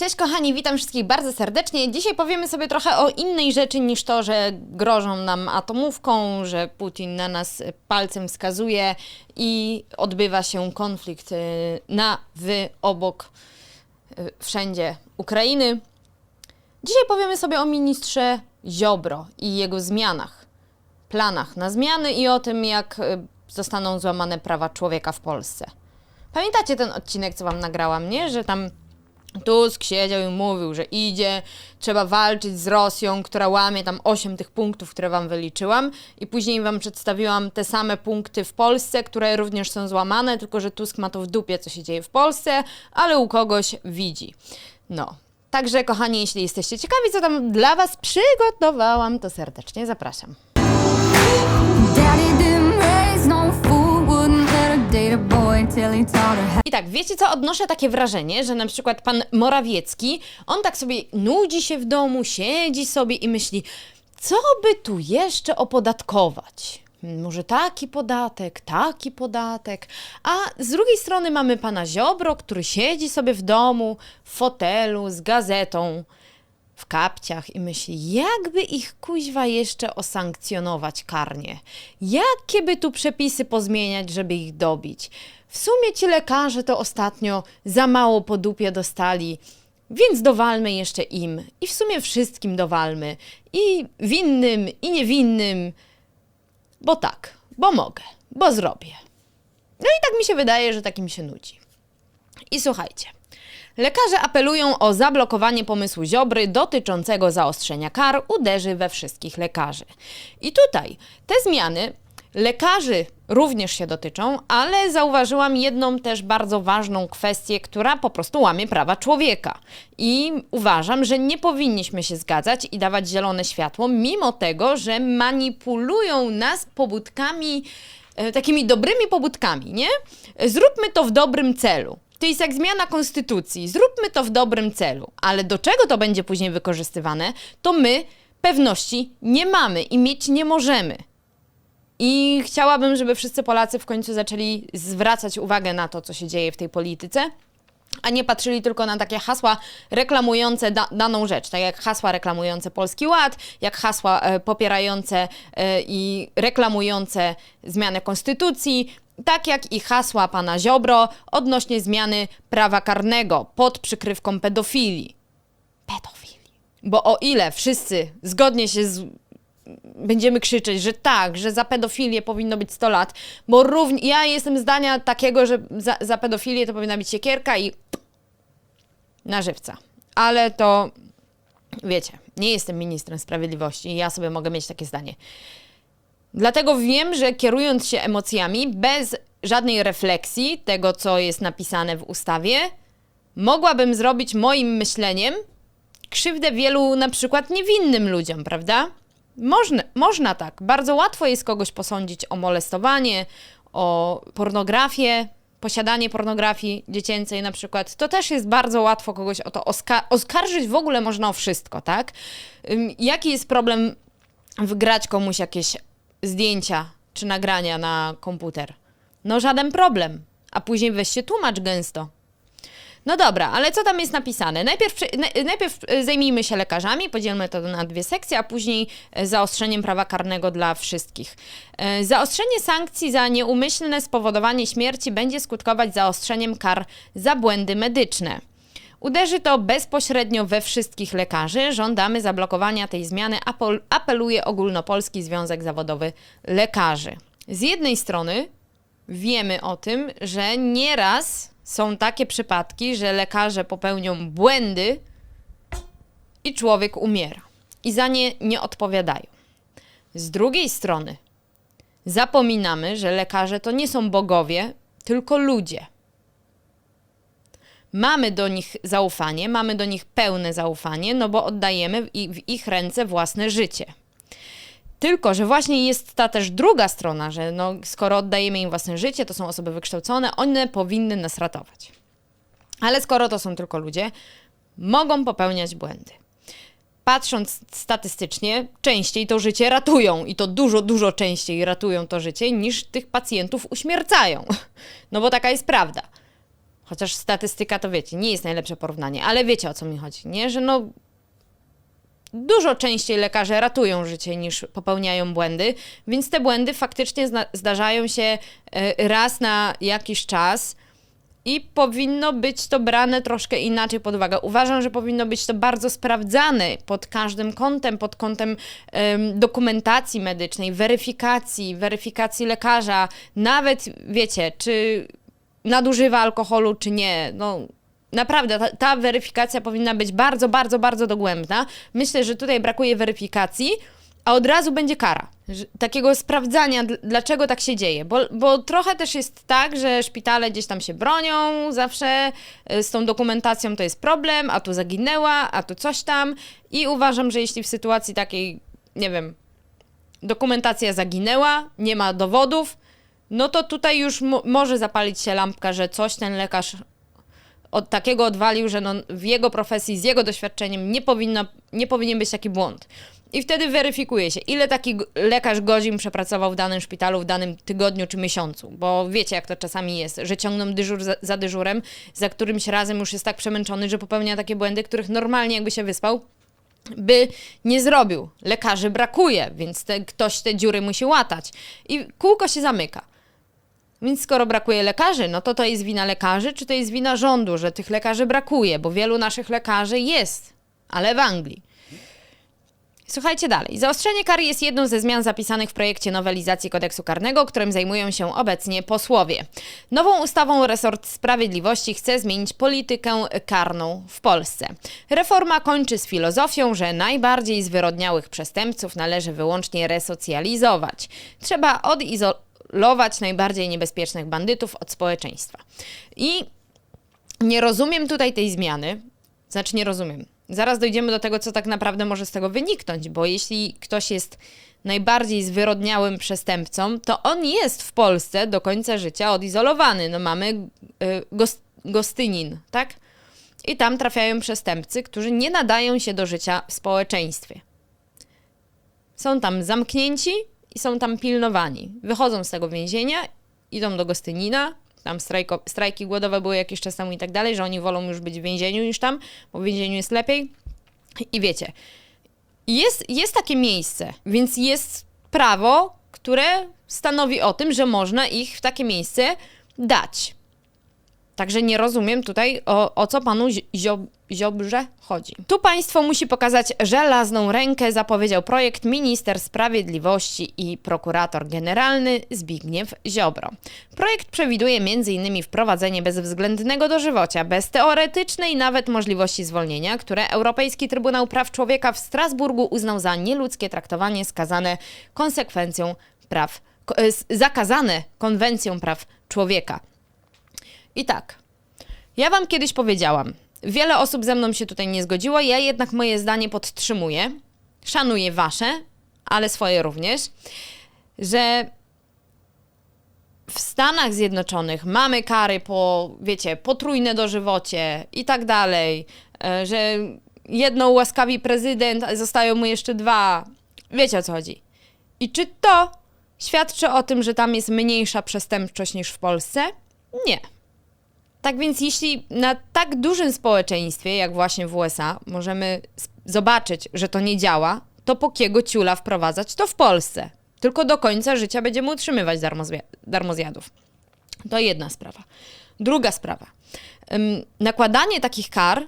Cześć kochani, witam wszystkich bardzo serdecznie. Dzisiaj powiemy sobie trochę o innej rzeczy niż to, że grożą nam atomówką, że Putin na nas palcem wskazuje i odbywa się konflikt y, na, w, obok, y, wszędzie Ukrainy. Dzisiaj powiemy sobie o ministrze Ziobro i jego zmianach, planach na zmiany i o tym, jak y, zostaną złamane prawa człowieka w Polsce. Pamiętacie ten odcinek, co wam nagrałam, nie? Że tam Tusk siedział i mówił, że idzie, trzeba walczyć z Rosją, która łamie tam 8 tych punktów, które wam wyliczyłam i później wam przedstawiłam te same punkty w Polsce, które również są złamane, tylko że Tusk ma to w dupie, co się dzieje w Polsce, ale u kogoś widzi. No. Także kochani, jeśli jesteście ciekawi, co tam dla was przygotowałam, to serdecznie zapraszam. Daddy I tak, wiecie co, odnoszę takie wrażenie, że na przykład pan Morawiecki, on tak sobie nudzi się w domu, siedzi sobie i myśli, co by tu jeszcze opodatkować? Może taki podatek, taki podatek. A z drugiej strony mamy pana Ziobro, który siedzi sobie w domu, w fotelu, z gazetą, w kapciach i myśli, jakby ich kuźwa jeszcze osankcjonować karnie. Jakie by tu przepisy pozmieniać, żeby ich dobić? W sumie ci lekarze to ostatnio za mało po dupie dostali, więc dowalmy jeszcze im. I w sumie wszystkim dowalmy. I winnym, i niewinnym. Bo tak, bo mogę, bo zrobię. No i tak mi się wydaje, że takim się nudzi. I słuchajcie. Lekarze apelują o zablokowanie pomysłu Ziobry dotyczącego zaostrzenia kar uderzy we wszystkich lekarzy. I tutaj te zmiany lekarzy również się dotyczą, ale zauważyłam jedną też bardzo ważną kwestię, która po prostu łamie prawa człowieka. I uważam, że nie powinniśmy się zgadzać i dawać zielone światło, mimo tego, że manipulują nas pobudkami e, takimi dobrymi pobudkami, nie? Zróbmy to w dobrym celu. To jest jak zmiana konstytucji. Zróbmy to w dobrym celu. Ale do czego to będzie później wykorzystywane, to my pewności nie mamy i mieć nie możemy. I chciałabym, żeby wszyscy Polacy w końcu zaczęli zwracać uwagę na to, co się dzieje w tej polityce, a nie patrzyli tylko na takie hasła reklamujące da daną rzecz, tak jak hasła reklamujące Polski Ład, jak hasła e, popierające e, i reklamujące zmianę konstytucji, tak jak i hasła pana Ziobro odnośnie zmiany prawa karnego pod przykrywką pedofilii. Pedofilii. Bo o ile wszyscy zgodnie się z będziemy krzyczeć, że tak, że za pedofilię powinno być 100 lat, bo równie, ja jestem zdania takiego, że za, za pedofilię to powinna być siekierka i na żywca. Ale to, wiecie, nie jestem ministrem sprawiedliwości i ja sobie mogę mieć takie zdanie. Dlatego wiem, że kierując się emocjami, bez żadnej refleksji tego, co jest napisane w ustawie, mogłabym zrobić moim myśleniem krzywdę wielu na przykład niewinnym ludziom, prawda? Można, można tak. Bardzo łatwo jest kogoś posądzić o molestowanie, o pornografię, posiadanie pornografii dziecięcej na przykład. To też jest bardzo łatwo kogoś o to oska- oskarżyć. W ogóle można o wszystko, tak? Jaki jest problem wgrać komuś jakieś zdjęcia czy nagrania na komputer? No żaden problem. A później weź się tłumacz gęsto. No dobra, ale co tam jest napisane? Najpierw, najpierw e, zajmijmy się lekarzami, podzielmy to na dwie sekcje, a później e, zaostrzeniem prawa karnego dla wszystkich. E, Zaostrzenie sankcji za nieumyślne spowodowanie śmierci będzie skutkować zaostrzeniem kar za błędy medyczne. Uderzy to bezpośrednio we wszystkich lekarzy. Żądamy zablokowania tej zmiany, apel- apeluje Ogólnopolski Związek Zawodowy Lekarzy. Z jednej strony wiemy o tym, że nieraz są takie przypadki, że lekarze popełnią błędy i człowiek umiera i za nie nie odpowiadają. Z drugiej strony zapominamy, że lekarze to nie są bogowie, tylko ludzie. Mamy do nich zaufanie, mamy do nich pełne zaufanie, no bo oddajemy w ich ręce własne życie. Tylko, że właśnie jest ta też druga strona, że no, skoro oddajemy im własne życie, to są osoby wykształcone, one powinny nas ratować. Ale skoro to są tylko ludzie, mogą popełniać błędy. Patrząc statystycznie, częściej to życie ratują i to dużo, dużo częściej ratują to życie niż tych pacjentów uśmiercają. No bo taka jest prawda. Chociaż statystyka to wiecie, nie jest najlepsze porównanie, ale wiecie o co mi chodzi, nie? Że no dużo częściej lekarze ratują życie niż popełniają błędy, więc te błędy faktycznie zdarzają się e, raz na jakiś czas i powinno być to brane troszkę inaczej pod uwagę. Uważam, że powinno być to bardzo sprawdzane pod każdym kątem, pod kątem em, dokumentacji medycznej, weryfikacji, weryfikacji lekarza, nawet wiecie, czy nadużywa alkoholu, czy nie. No, naprawdę, ta, ta weryfikacja powinna być bardzo, bardzo, bardzo dogłębna. Myślę, że tutaj brakuje weryfikacji, a od razu będzie kara. Takiego sprawdzania, dl- dlaczego tak się dzieje. Bo, bo trochę też jest tak, że szpitale gdzieś tam się bronią zawsze, y, z tą dokumentacją to jest problem, a tu zaginęła, a tu coś tam. I uważam, że jeśli w sytuacji takiej, nie wiem, dokumentacja zaginęła, nie ma dowodów, no to tutaj już mo- może zapalić się lampka, że coś ten lekarz od takiego odwalił, że no w jego profesji, z jego doświadczeniem nie, powinno, nie powinien być taki błąd. I wtedy weryfikuje się, ile taki lekarz godzin przepracował w danym szpitalu w danym tygodniu czy miesiącu. Bo wiecie, jak to czasami jest, że ciągną dyżur za, za dyżurem, za którymś razem już jest tak przemęczony, że popełnia takie błędy, których normalnie jakby się wyspał, by nie zrobił. Lekarzy brakuje, więc te, ktoś te dziury musi łatać. I kółko się zamyka. Więc skoro brakuje lekarzy, no to to jest wina lekarzy, czy to jest wina rządu, że tych lekarzy brakuje, bo wielu naszych lekarzy jest, ale w Anglii. Słuchajcie dalej. Zaostrzenie kar jest jedną ze zmian zapisanych w projekcie nowelizacji kodeksu karnego, którym zajmują się obecnie posłowie. Nową ustawą resort sprawiedliwości chce zmienić politykę karną w Polsce. Reforma kończy z filozofią, że najbardziej zwyrodniałych przestępców należy wyłącznie resocjalizować. Trzeba odizolować najbardziej niebezpiecznych bandytów od społeczeństwa. I nie rozumiem tutaj tej zmiany. Znaczy, nie rozumiem. Zaraz dojdziemy do tego, co tak naprawdę może z tego wyniknąć, bo jeśli ktoś jest najbardziej zwyrodniałym przestępcą, to on jest w Polsce do końca życia odizolowany. No mamy y, gos- Gostynin, tak? I tam trafiają przestępcy, którzy nie nadają się do życia w społeczeństwie. Są tam zamknięci i są tam pilnowani. Wychodzą z tego więzienia, idą do Gostynina, tam strajko, strajki głodowe były jakiś czas temu i tak dalej, że oni wolą już być w więzieniu niż tam, bo w więzieniu jest lepiej. I wiecie, jest, jest takie miejsce, więc jest prawo, które stanowi o tym, że można ich w takie miejsce dać. Także nie rozumiem tutaj, o, o co panu Zi- Ziob, Ziobrze chodzi. Tu państwo musi pokazać żelazną rękę, zapowiedział projekt minister sprawiedliwości i prokurator generalny Zbigniew Ziobro. Projekt przewiduje m.in. wprowadzenie bezwzględnego dożywocia, bez teoretycznej nawet możliwości zwolnienia, które Europejski Trybunał Praw Człowieka w Strasburgu uznał za nieludzkie traktowanie skazane konsekwencją praw, zakazane konwencją praw człowieka. I tak, ja wam kiedyś powiedziałam, wiele osób ze mną się tutaj nie zgodziło, ja jednak moje zdanie podtrzymuję, szanuję wasze, ale swoje również, że w Stanach Zjednoczonych mamy kary po, wiecie, potrójne dożywocie i tak dalej, e, że jedno ułaskawi prezydent, a zostają mu jeszcze dwa. Wiecie o co chodzi. I czy to świadczy o tym, że tam jest mniejsza przestępczość niż w Polsce? Nie. Tak więc jeśli na tak dużym społeczeństwie, jak właśnie w USA, możemy zobaczyć, że to nie działa, to po kiego ciula wprowadzać to w Polsce? Tylko do końca życia będziemy utrzymywać darmozwi- darmozjadów. To jedna sprawa. Druga sprawa. Nakładanie takich kar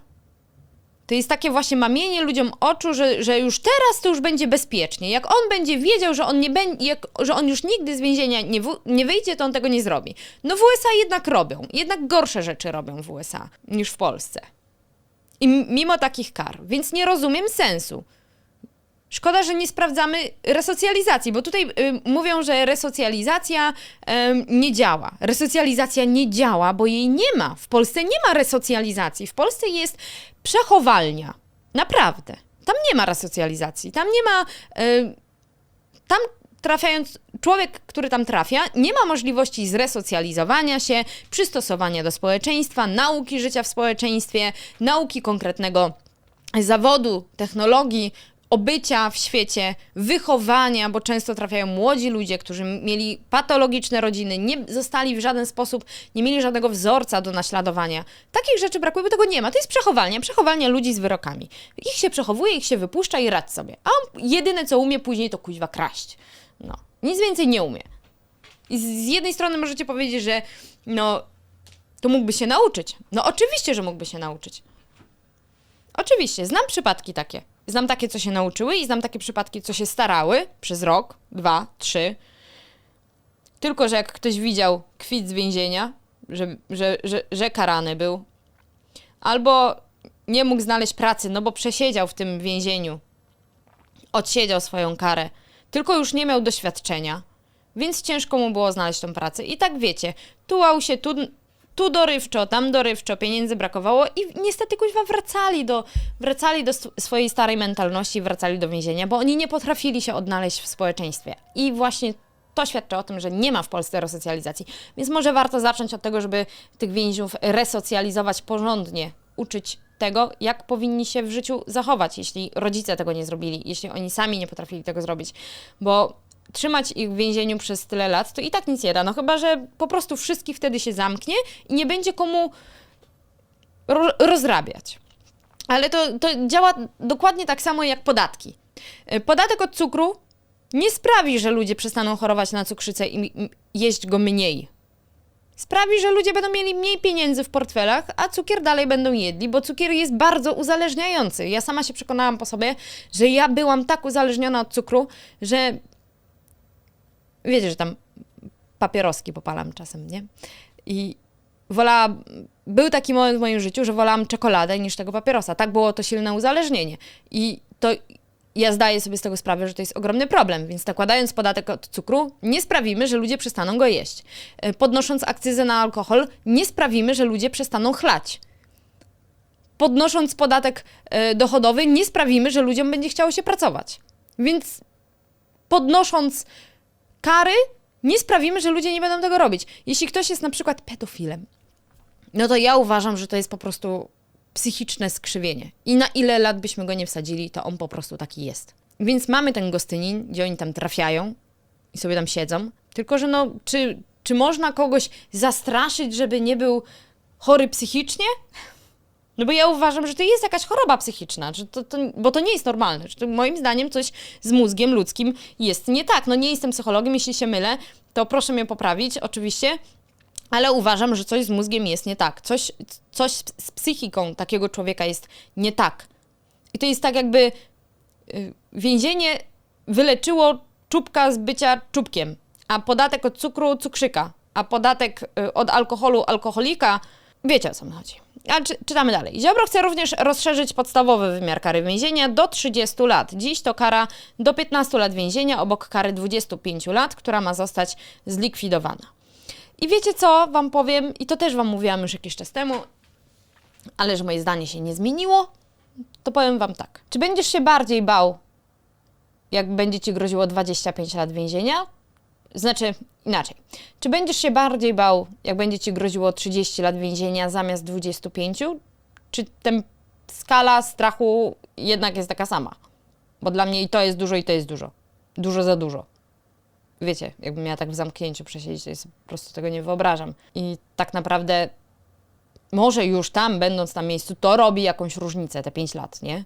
to jest takie właśnie mamienie ludziom oczu, że, że już teraz to już będzie bezpiecznie. Jak on będzie wiedział, że on, nie będzie, jak, że on już nigdy z więzienia nie, nie wyjdzie, to on tego nie zrobi. No w USA jednak robią. Jednak gorsze rzeczy robią w USA niż w Polsce. I mimo takich kar. Więc nie rozumiem sensu. Szkoda, że nie sprawdzamy resocjalizacji, bo tutaj y, mówią, że resocjalizacja em, nie działa. Resocjalizacja nie działa, bo jej nie ma. W Polsce nie ma resocjalizacji. W Polsce jest przechowalnia. Naprawdę. Tam nie ma resocjalizacji. Tam nie ma. Y, tam trafiając, człowiek, który tam trafia, nie ma możliwości zresocjalizowania się, przystosowania do społeczeństwa, nauki życia w społeczeństwie, nauki konkretnego zawodu, technologii, obycia w świecie, wychowania, bo często trafiają młodzi ludzie, którzy mieli patologiczne rodziny, nie zostali w żaden sposób, nie mieli żadnego wzorca do naśladowania. Takich rzeczy brakuje, bo tego nie ma. To jest przechowalnia, przechowalnia ludzi z wyrokami. Ich się przechowuje, ich się wypuszcza i radź sobie. A on jedyne, co umie później, to kuźwa kraść. No, nic więcej nie umie. I z jednej strony możecie powiedzieć, że no, to mógłby się nauczyć. No oczywiście, że mógłby się nauczyć. Oczywiście, znam przypadki takie. Znam takie, co się nauczyły i znam takie przypadki, co się starały przez rok, dwa, trzy. Tylko, że jak ktoś widział kwit z więzienia, że, że, że, że karany był, albo nie mógł znaleźć pracy, no bo przesiedział w tym więzieniu, odsiedział swoją karę, tylko już nie miał doświadczenia, więc ciężko mu było znaleźć tą pracę. I tak wiecie, tułał się tu, tu dorywczo, tam dorywczo, pieniędzy brakowało i niestety kuźwa wracali do, wracali do sw- swojej starej mentalności, wracali do więzienia, bo oni nie potrafili się odnaleźć w społeczeństwie. I właśnie to świadczy o tym, że nie ma w Polsce resocjalizacji. Więc może warto zacząć od tego, żeby tych więźniów resocjalizować porządnie, uczyć tego, jak powinni się w życiu zachować, jeśli rodzice tego nie zrobili, jeśli oni sami nie potrafili tego zrobić. Bo trzymać ich w więzieniu przez tyle lat, to i tak nic nie da. No chyba, że po prostu wszystkich wtedy się zamknie i nie będzie komu ro- rozrabiać. Ale to, to działa dokładnie tak samo jak podatki. Y, Podatek od cukru nie sprawi, że ludzie przestaną chorować na cukrzycę i jeść go mniej. Sprawi, że ludzie będą mieli mniej pieniędzy w portfelach, a cukier dalej będą jedli, bo cukier jest bardzo uzależniający. Ja sama się przekonałam po sobie, że ja byłam tak uzależniona od cukru, że wiecie, że tam papieroski popalam czasem, nie? I wolała, był taki moment w moim życiu, że wolałam czekoladę niż tego papierosa. Tak było to silne uzależnienie. I to ja zdaję sobie z tego sprawę, że to jest ogromny problem, więc nakładając podatek od cukru, nie sprawimy, że ludzie przestaną go jeść. E, Podnosząc akcyzę na alkohol, nie sprawimy, że ludzie przestaną chlać. Podnosząc podatek e, dochodowy, nie sprawimy, że ludziom będzie chciało się pracować. Więc podnosząc kary, nie sprawimy, że ludzie nie będą tego robić. Jeśli ktoś jest na przykład pedofilem, no to ja uważam, że to jest po prostu psychiczne skrzywienie. I na ile lat byśmy go nie wsadzili, to on po prostu taki jest. Więc mamy ten Gostynin, gdzie oni tam trafiają i sobie tam siedzą. Tylko, że no, czy, czy można kogoś zastraszyć, żeby nie był chory psychicznie? No bo ja uważam, że to jest jakaś choroba psychiczna, że to, to, bo to nie jest normalne. Że to moim zdaniem coś z mózgiem ludzkim jest nie tak. No nie jestem psychologiem, jeśli się mylę, to proszę mnie poprawić, oczywiście, ale uważam, że coś z mózgiem jest nie tak. Coś, coś z psychiką takiego człowieka jest nie tak. I to jest tak jakby y, więzienie wyleczyło czubka z bycia czubkiem, a podatek od cukru cukrzyka, a podatek y, od alkoholu alkoholika, wiecie o co mi chodzi. A czy, czytamy dalej. Ziobro chce również rozszerzyć podstawowy wymiar kary więzienia do 30 lat. Dziś to kara do 15 lat więzienia obok kary 25 lat, która ma zostać zlikwidowana. I wiecie co Wam powiem, i to też Wam mówiłam już jakiś czas temu, ale że moje zdanie się nie zmieniło, to powiem Wam tak. Czy będziesz się bardziej bał, jak będzie Ci groziło 25 lat więzienia? Znaczy, inaczej. Czy będziesz się bardziej bał, jak będzie Ci groziło 30 lat więzienia zamiast 25? Czy ten skala strachu jednak jest taka sama? Bo dla mnie i to jest dużo, i to jest dużo. Dużo za dużo wiecie, jakbym miała tak w zamknięciu przesiedzieć, to jest, po prostu tego nie wyobrażam. I tak naprawdę może już tam, będąc na miejscu, to robi jakąś różnicę, te 5 lat, nie?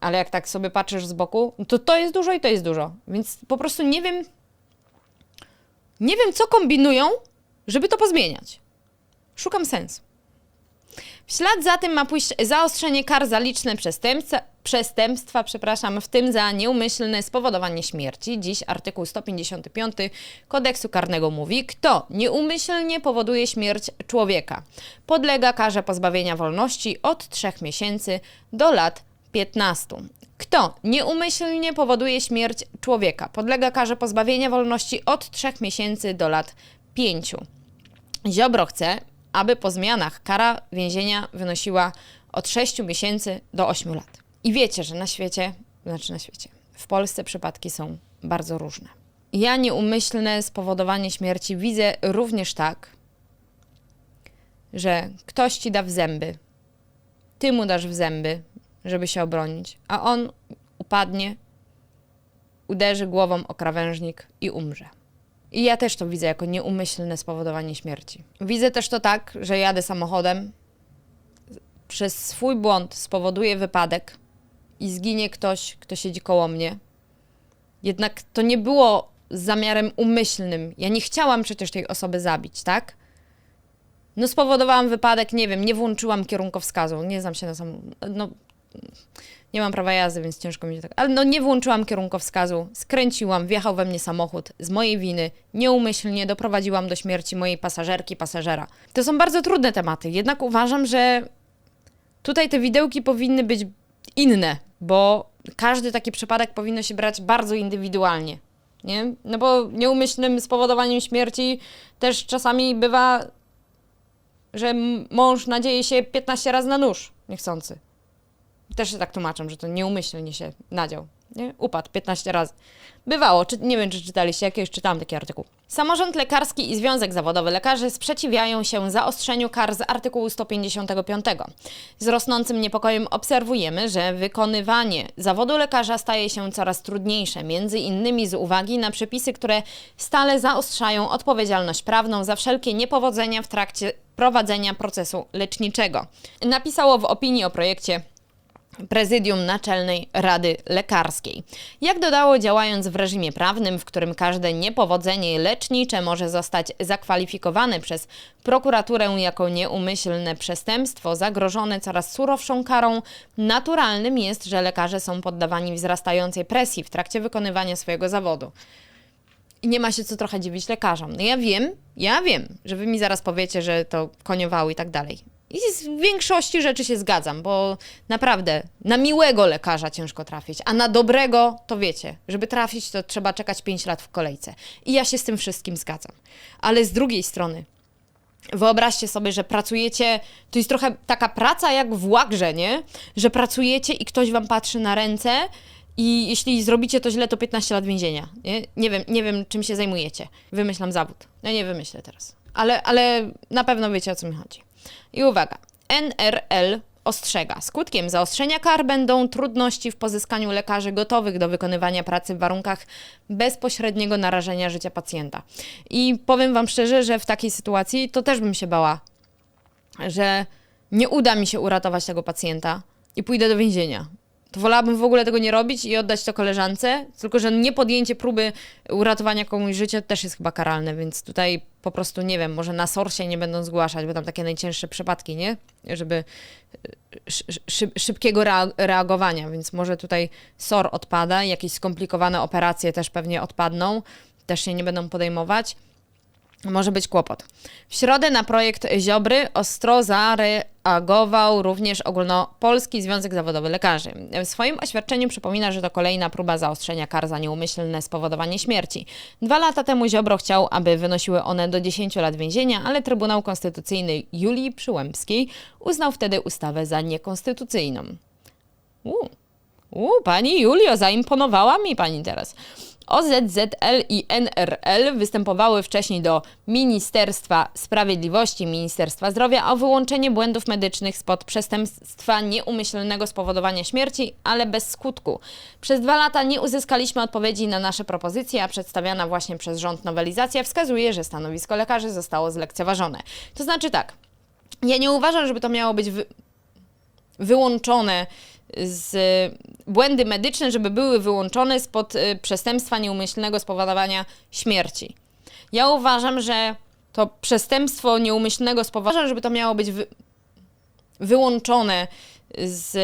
Ale jak tak sobie patrzysz z boku, to to jest dużo i to jest dużo. Więc po prostu nie wiem, nie wiem, co kombinują, żeby to pozmieniać. Szukam sensu. W ślad za tym ma pójść zaostrzenie kar za liczne przestępstwa, przestępstwa, przepraszam, w tym za nieumyślne spowodowanie śmierci. Dziś artykuł 155 kodeksu karnego mówi, kto nieumyślnie powoduje śmierć człowieka, podlega karze pozbawienia wolności od 3 miesięcy do lat 15. Kto nieumyślnie powoduje śmierć człowieka, podlega karze pozbawienia wolności od 3 miesięcy do lat 5. Ziobro chce, aby po zmianach kara więzienia wynosiła od 6 miesięcy do 8 lat. I wiecie, że na świecie, znaczy na świecie, w Polsce przypadki są bardzo różne. Ja nieumyślne spowodowanie śmierci widzę również tak, że ktoś ci da w zęby, ty mu dasz w zęby, żeby się obronić, a on upadnie, uderzy głową o krawężnik i umrze. I ja też to widzę jako nieumyślne spowodowanie śmierci. Widzę też to tak, że jadę samochodem, przez swój błąd spowoduje wypadek i zginie ktoś, kto siedzi koło mnie. Jednak to nie było z zamiarem umyślnym. Ja nie chciałam przecież tej osoby zabić, tak? No spowodowałam wypadek, nie wiem, nie włączyłam kierunkowskazu, nie znam się na sam... No, nie mam prawa jazdy, więc ciężko mi się tak... Ale no nie włączyłam kierunkowskazu, skręciłam, wjechał we mnie samochód z mojej winy, nieumyślnie doprowadziłam do śmierci mojej pasażerki, pasażera. To są bardzo trudne tematy, jednak uważam, że tutaj te widełki powinny być inne, bo każdy taki przypadek powinno się brać bardzo indywidualnie. Nie? No bo nieumyślnym spowodowaniem śmierci też czasami bywa, że mąż nadzieje się 15 razy na nóż niechcący. Też się tak tłumaczą, że to nieumyślnie się nadział. Nie? Upadł 15 razy. Bywało, czy, nie wiem czy czytaliście, jakieś czytałam taki artykuł. Samorząd Lekarski i Związek Zawodowy Lekarzy sprzeciwiają się zaostrzeniu kar z artykułu 155. Z rosnącym niepokojem obserwujemy, że wykonywanie zawodu lekarza staje się coraz trudniejsze, między innymi z uwagi na przepisy, które stale zaostrzają odpowiedzialność prawną za wszelkie niepowodzenia w trakcie prowadzenia procesu leczniczego. Napisało w opinii o projekcie Prezydium Naczelnej Rady Lekarskiej. Jak dodało, działając w reżimie prawnym, w którym każde niepowodzenie lecznicze może zostać zakwalifikowane przez prokuraturę jako nieumyślne przestępstwo zagrożone coraz surowszą karą, naturalnym jest, że lekarze są poddawani wzrastającej presji w trakcie wykonywania swojego zawodu. I nie ma się co trochę dziwić lekarzom. No ja wiem, ja wiem, że wy mi zaraz powiecie, że to koniowały i tak dalej. I z większości rzeczy się zgadzam, bo naprawdę na miłego lekarza ciężko trafić, a na dobrego to wiecie, żeby trafić to trzeba czekać 5 lat w kolejce. I ja się z tym wszystkim zgadzam. Ale z drugiej strony, Wyobraźcie sobie, że pracujecie, to jest trochę taka praca jak w łagrze, nie? Że pracujecie i ktoś wam patrzy na ręce i jeśli zrobicie to źle, to 15 lat więzienia. Nie, nie wiem, nie wiem czym się zajmujecie. Wymyślam zawód. Ja nie wymyślę teraz. Ale, ale na pewno wiecie o co mi chodzi. I uwaga, NRL ostrzega. Skutkiem zaostrzenia kar będą trudności w pozyskaniu lekarzy gotowych do wykonywania pracy w warunkach bezpośredniego narażenia życia pacjenta. I powiem Wam szczerze, że w takiej sytuacji to też bym się bała, że nie uda mi się uratować tego pacjenta i pójdę do więzienia. To wolałabym w ogóle tego nie robić i oddać to koleżance, tylko że nie podjęcie próby uratowania komuś życia też jest chyba karalne, więc tutaj po prostu nie wiem, może na sorsie nie będą zgłaszać, bo tam takie najcięższe przypadki, nie? Żeby szy- szybkiego rea- reagowania, więc może tutaj SOR odpada, jakieś skomplikowane operacje też pewnie odpadną, też się nie będą podejmować może być kłopot. W środę na projekt Ziobry ostro zareagował również Ogólnopolski Związek Zawodowy Lekarzy. W swoim oświadczeniu przypomina, że to kolejna próba zaostrzenia kar za nieumyślne spowodowanie śmierci. Dwa lata temu Ziobro chciał, aby wynosiły one do 10 lat więzienia, ale Trybunał Konstytucyjny Julii Przyłębskiej uznał wtedy ustawę za niekonstytucyjną. Uuu. Uuu, pani Julio, zaimponowała mi pani teraz. OZZL i NRL występowały wcześniej do Ministerstwa Sprawiedliwości, Ministerstwa Zdrowia o wyłączenie błędów medycznych spod przestępstwa nieumyślnego spowodowania śmierci, ale bez skutku. Przez dwa lata nie uzyskaliśmy odpowiedzi na nasze propozycje, a przedstawiana właśnie przez rząd nowelizacja wskazuje, że stanowisko lekarzy zostało zlekceważone. To znaczy tak, ja nie uważam, żeby to miało być wy wyłączone z błędy medyczne, żeby były wyłączone spod y, przestępstwa nieumyślnego spowodowania śmierci. Ja uważam, że to przestępstwo nieumyślnego spowodowania, żeby to miało być wy wyłączone z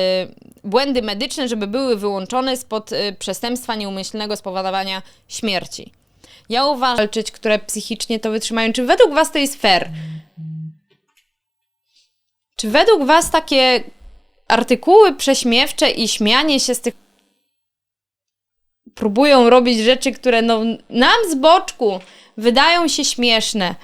błędy medyczne, żeby były wyłączone spod y, przestępstwa nieumyślnego spowodowania śmierci. Ja uważam, walczyć, które psychicznie to wytrzymają. Czy według Was to jest fair? Czy według Was takie artykuły prześmiewcze i śmianie się z tych próbują robić rzeczy, które no, nam z boczku wydają się śmieszne,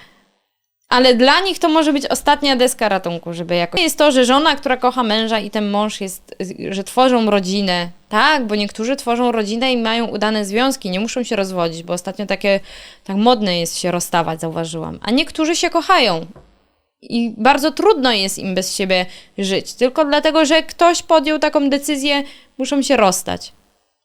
ale dla nich to może być ostatnia deska ratunku, żeby jakoś... Jest to, że żona, która kocha męża i ten mąż jest, że tworzą rodzinę, tak, bo niektórzy tworzą rodzinę i mają udane związki, nie muszą się rozwodzić, bo ostatnio takie, tak modne jest się rozstawać, zauważyłam, a niektórzy się kochają I bardzo trudno jest im bez siebie żyć. Tylko dlatego, że ktoś podjął taką decyzję, muszą się rozstać.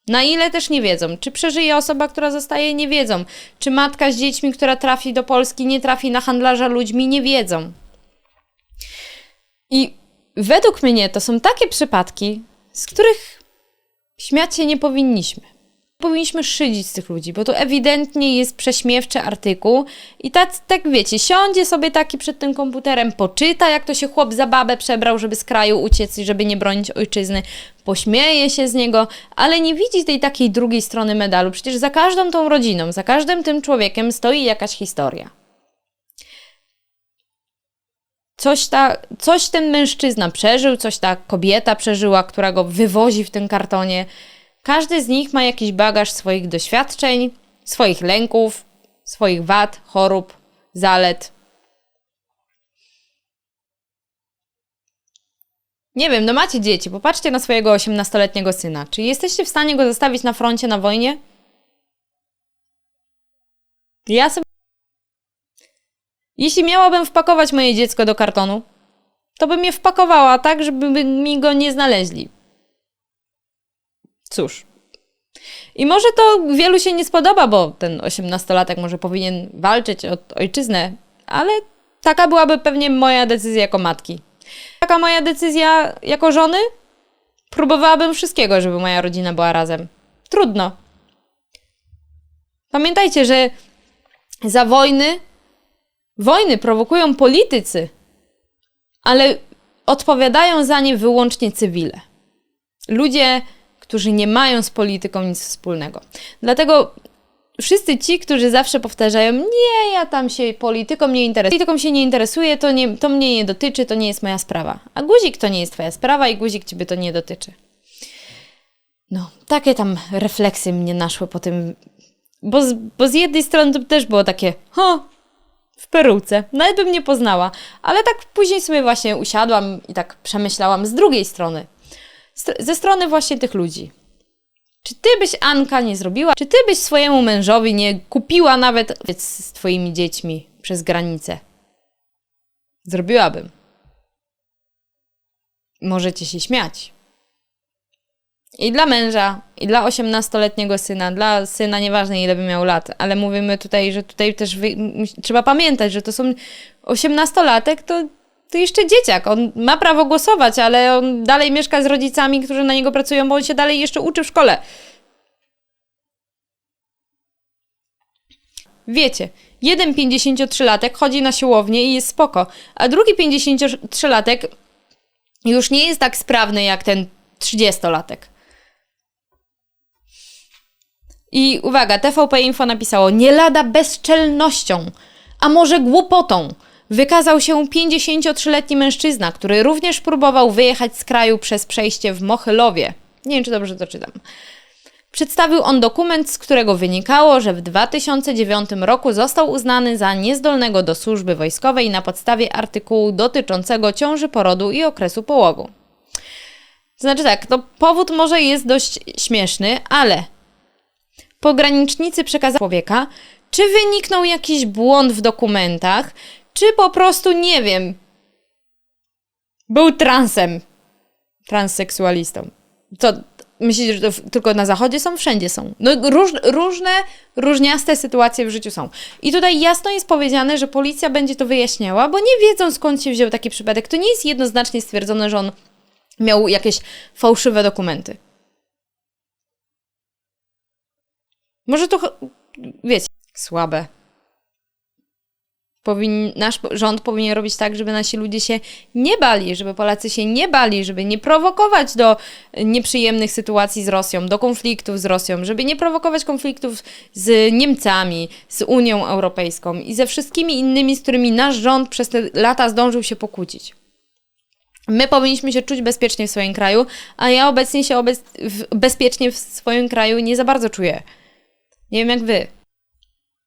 Na ile też nie wiedzą. Czy przeżyje osoba, która zostaje, nie wiedzą. Czy matka z dziećmi, która trafi do Polski, nie trafi na handlarza ludźmi, nie wiedzą. I według mnie to są takie przypadki, z których śmiać się nie powinniśmy. Powinniśmy szydzić z tych ludzi, bo to ewidentnie jest prześmiewczy artykuł i tak, tak wiecie, siądzie sobie taki przed tym komputerem, poczyta, jak to się chłop za babę przebrał, żeby z kraju uciec i żeby nie bronić ojczyzny, pośmieje się z niego, ale nie widzi tej takiej drugiej strony medalu. Przecież za każdą tą rodziną, za każdym tym człowiekiem stoi jakaś historia. Coś, ta, coś ten mężczyzna przeżył, coś ta kobieta przeżyła, która go wywozi w tym kartonie. Każdy z nich ma jakiś bagaż swoich doświadczeń, swoich lęków, swoich wad, chorób, zalet. Nie wiem, no macie dzieci, popatrzcie na swojego 18-letniego syna. Czy jesteście w stanie go zostawić na froncie na wojnie? Ja sobie. Jeśli miałabym wpakować moje dziecko do kartonu, to bym je wpakowała tak, żeby mi go nie znaleźli. Cóż. I może to wielu się nie spodoba, bo ten osiemnastolatek może powinien walczyć o ojczyznę, ale taka byłaby pewnie moja decyzja jako matki. Taka moja decyzja jako żony? Próbowałabym wszystkiego, żeby moja rodzina była razem. Trudno. Pamiętajcie, że za wojny wojny prowokują politycy, ale odpowiadają za nie wyłącznie cywile. Ludzie, którzy nie mają z polityką nic wspólnego. Dlatego wszyscy ci, którzy zawsze powtarzają, nie, ja tam się polityką nie interesuję, polityką się nie interesuję, to, nie, to mnie nie dotyczy, to nie jest moja sprawa. A guzik to nie jest twoja sprawa i guzik ciebie to nie dotyczy. No, takie tam refleksy mnie naszły po tym, bo z, bo z jednej strony to też było takie, ho, w peruce, nawet bym nie poznała, ale tak później sobie właśnie usiadłam i tak przemyślałam z drugiej strony, St- ze strony właśnie tych ludzi. Czy ty byś, Anka, nie zrobiła? Czy ty byś swojemu mężowi nie kupiła nawet z twoimi dziećmi przez granicę? Zrobiłabym. Możecie się śmiać. I dla męża, i dla 18-letniego syna, dla syna, nieważne ile by miał lat, ale mówimy tutaj, że tutaj też wy, trzeba pamiętać, że to są 18-latek, to, to jeszcze dzieciak. On ma prawo głosować, ale on dalej mieszka z rodzicami, którzy na niego pracują, bo on się dalej jeszcze uczy w szkole. Wiecie, jeden 53-latek chodzi na siłownię i jest spoko, a drugi 53-latek już nie jest tak sprawny jak ten 30-latek. I uwaga, TVP Info napisało, nie lada bezczelnością, a może głupotą, wykazał się 53-letni mężczyzna, który również próbował wyjechać z kraju przez przejście w Mochylowie. Nie wiem, czy dobrze to czytam. Przedstawił on dokument, z którego wynikało, że w 2009 roku został uznany za niezdolnego do służby wojskowej na podstawie artykułu dotyczącego ciąży porodu i okresu połogu. Znaczy tak, to powód może jest dość śmieszny, ale pogranicznicy przekazali człowieka, czy wyniknął jakiś błąd w dokumentach, czy po prostu, nie wiem, był transem, transseksualistą. Co, myślicie, że to tylko na zachodzie są? Wszędzie są. No, róż, różne, różniaste sytuacje w życiu są. I tutaj jasno jest powiedziane, że policja będzie to wyjaśniała, bo nie wiedzą skąd się wziął taki przypadek. To nie jest jednoznacznie stwierdzone, że on miał jakieś fałszywe dokumenty. Może to, wiecie, słabe. Powin, nasz rząd powinien robić tak, żeby nasi ludzie się nie bali, żeby Polacy się nie bali, żeby nie prowokować do nieprzyjemnych sytuacji z Rosją, do konfliktów z Rosją, żeby nie prowokować konfliktów z Niemcami, z Unią Europejską i ze wszystkimi innymi, z którymi nasz rząd przez te lata zdążył się pokłócić. My powinniśmy się czuć bezpiecznie w swoim kraju, a ja obecnie się obec bezpiecznie w swoim kraju nie za bardzo czuję. Nie wiem jak wy.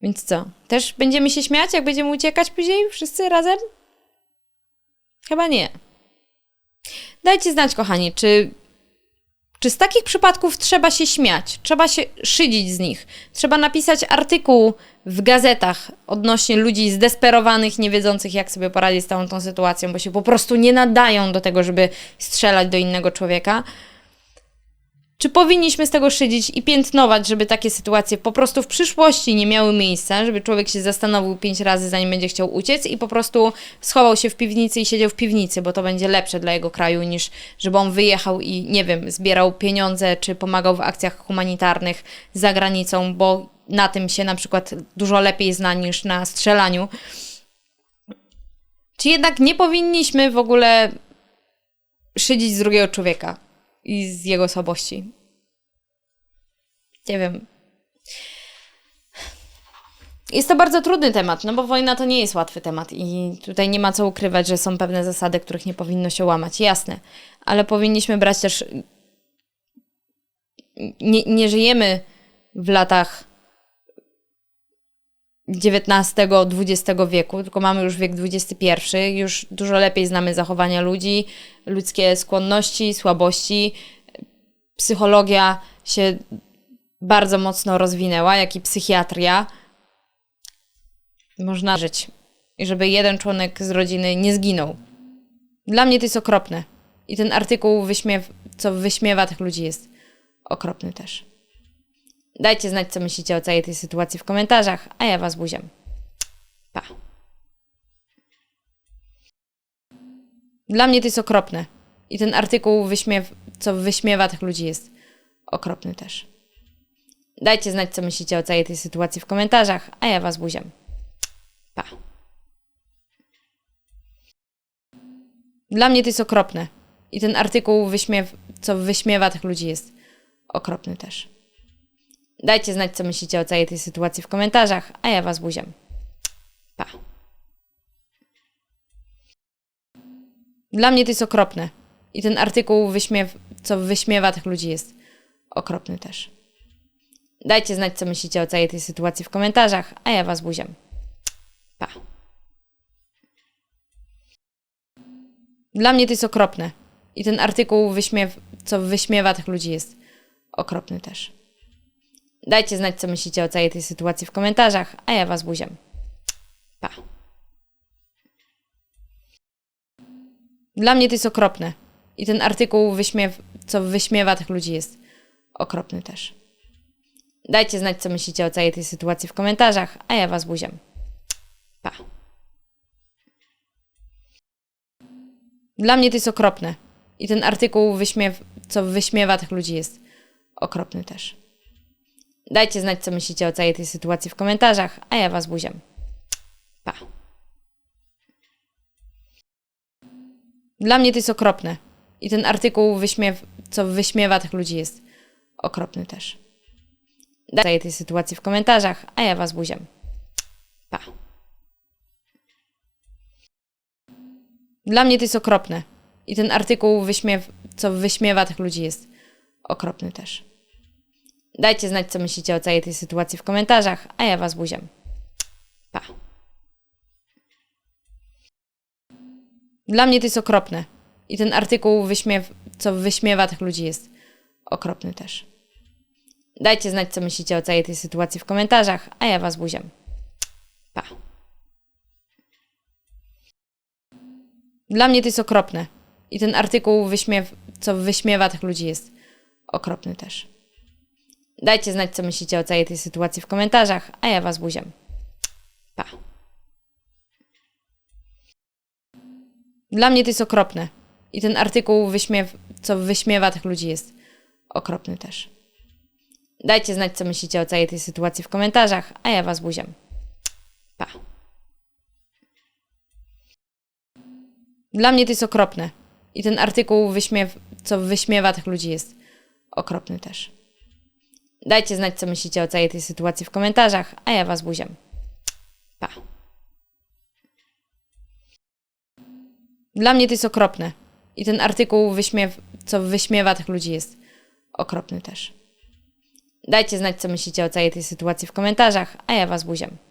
Więc co? Też będziemy się śmiać, jak będziemy uciekać później wszyscy razem? Chyba nie. Dajcie znać, kochani, czy Czy z takich przypadków trzeba się śmiać? Trzeba się szydzić z nich? Trzeba napisać artykuł w gazetach odnośnie ludzi zdesperowanych, nie wiedzących, jak sobie poradzić z całą tą sytuacją, bo się po prostu nie nadają do tego, żeby strzelać do innego człowieka? Czy powinniśmy z tego szydzić i piętnować, żeby takie sytuacje po prostu w przyszłości nie miały miejsca, żeby człowiek się zastanowił pięć razy, zanim będzie chciał uciec i po prostu schował się w piwnicy i siedział w piwnicy, bo to będzie lepsze dla jego kraju niż żeby on wyjechał i nie wiem, zbierał pieniądze czy pomagał w akcjach humanitarnych za granicą, bo na tym się na przykład dużo lepiej zna niż na strzelaniu. Czy jednak nie powinniśmy w ogóle szydzić z drugiego człowieka i z jego słabości? Nie wiem. Jest to bardzo trudny temat, no bo wojna to nie jest łatwy temat i tutaj nie ma co ukrywać, że są pewne zasady, których nie powinno się łamać. Jasne, ale powinniśmy brać też. Nie, nie żyjemy w latach XIX-XX wieku, tylko mamy już wiek XXI, już dużo lepiej znamy zachowania ludzi, ludzkie skłonności, słabości. Psychologia się bardzo mocno rozwinęła, jak i psychiatria. Można żyć. I żeby jeden członek z rodziny nie zginął. Dla mnie to jest okropne. I ten artykuł, wyśmiew, co wyśmiewa tych ludzi, jest okropny też. Dajcie znać, co myślicie o całej tej sytuacji w komentarzach, a ja was buziam. Pa. Dla mnie to jest okropne. I ten artykuł, wyśmiew, co wyśmiewa tych ludzi, jest okropny też. Dajcie znać, co myślicie o całej tej sytuacji w komentarzach, a ja was buziam. Pa. Dla mnie to jest okropne. I ten artykuł, wyśmiew, co wyśmiewa tych ludzi, jest okropny też. Dajcie znać, co myślicie o całej tej sytuacji w komentarzach, a ja was buziam. Pa. Dla mnie to jest okropne. I ten artykuł, wyśmiew, co wyśmiewa tych ludzi, jest okropny też. Dajcie znać, co myślicie o całej tej sytuacji w komentarzach, a ja was buziam. Pa. Dla mnie to jest okropne. I ten artykuł, wyśmiew, co wyśmiewa tych ludzi, jest okropny też. Dajcie znać, co myślicie o całej tej sytuacji w komentarzach, a ja was buziam. Pa. Dla mnie to jest okropne. I ten artykuł, wyśmiew, co wyśmiewa tych ludzi, jest okropny też. Dajcie znać, co myślicie o całej tej sytuacji w komentarzach, a ja was buziam. Pa. Dla mnie to jest okropne. I ten artykuł, wyśmiew, co wyśmiewa tych ludzi, jest okropny też. Dajcie znać, co myślicie o całej tej sytuacji w komentarzach, a ja was buziam. Pa. Dla mnie to jest okropne. I ten artykuł, wyśmiew, co wyśmiewa tych ludzi, jest okropny też. Dajcie tej sytuacji w komentarzach, a ja was buziam. Pa. Dla mnie to jest okropne. I ten artykuł, wyśmiew, co wyśmiewa tych ludzi, jest okropny też. Dajcie znać, co myślicie o całej tej sytuacji w komentarzach, a ja was buziam. Pa. Dla mnie to jest okropne. I ten artykuł, wyśmiew, co wyśmiewa tych ludzi, jest okropny też. Dajcie znać, co myślicie o całej tej sytuacji w komentarzach, a ja was buziam. Pa. Dla mnie to jest okropne. I ten artykuł, wyśmiew, co wyśmiewa tych ludzi, jest okropny też. Dajcie znać, co myślicie o całej tej sytuacji w komentarzach, a ja was buziam. Pa. Dla mnie to jest okropne. I ten artykuł, wyśmiew, co wyśmiewa tych ludzi, jest okropny też. Dajcie znać, co myślicie o całej tej sytuacji w komentarzach, a ja was buziam. Pa. Dla mnie to jest okropne. I ten artykuł, wyśmiew, co wyśmiewa tych ludzi, jest okropny też. Dajcie znać, co myślicie o całej tej sytuacji w komentarzach, a ja was buziam. Pa. Dla mnie to jest okropne. I ten artykuł, wyśmiew, co wyśmiewa tych ludzi, jest okropny też. Dajcie znać, co myślicie o całej tej sytuacji w komentarzach, a ja was buziam.